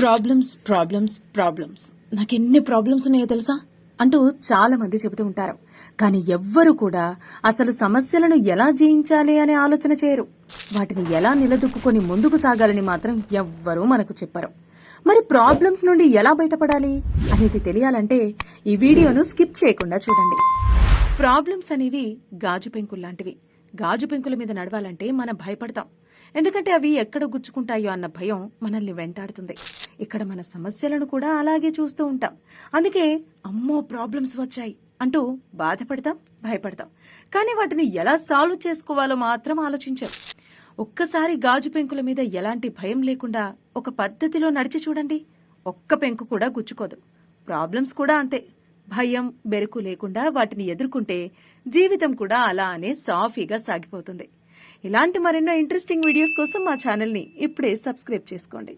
Problems problems problems నాకు ఎన్ని problems ఉన్నాయో తెలుసా? అంటూ చాలా మంది చెబుతూ ఉంటారు. కానీ ఎవ్వరు కూడా అసలు సమస్యలను ఎలా జయించాలి అనే ఆలోచన చేయరు. వాటిని ఎలా నిలదొక్కుని ముందుకు సాగాలని మాత్రం ఎవ్వరూ మనకు చెప్పరు. మరి ప్రాబ్లమ్స్ నుండి ఎలా బయటపడాలి అనేది తెలియాలంటే ఈ వీడియోను స్కిప్ చేయకుండా చూడండి. ప్రాబ్లమ్స్ అనేవి గాజు పెంకులు లాంటివి. గాజు పెంకుల మీద నడవాలంటే మనం భయపడతాం. ఎందుకంటే అవి ఎక్కడ గుచ్చుకుంటాయో అన్న భయం మనల్ని వెంటాడుతుంది. ఇక్కడ మన సమస్యలను కూడా అలాగే చూస్తూ ఉంటాం. అందుకే అమ్మో ప్రాబ్లమ్స్ వచ్చాయి అంటూ బాధపడతాం భయపడతాం. కానీ వాటిని ఎలా సాల్వ్ చేసుకోవాలో మాత్రం ఆలోచించాం. ఒక్కసారి గాజు పెంకుల మీద ఎలాంటి భయం లేకుండా ఒక పద్ధతిలో నడిచి చూడండి. ఒక్క పెంకు కూడా గుచ్చుకోదు. ప్రాబ్లమ్స్ కూడా అంతే. భయం బెరుకు లేకుండా వాటిని ఎదుర్కొంటే జీవితం కూడా అలానే సాఫీగా సాగిపోతుంది. ఇలాంటి మరెన్నో ఇంట్రెస్టింగ్ వీడియోస్ కోసం మా ఛానల్ని ఇప్పుడే సబ్స్క్రైబ్ చేసుకోండి.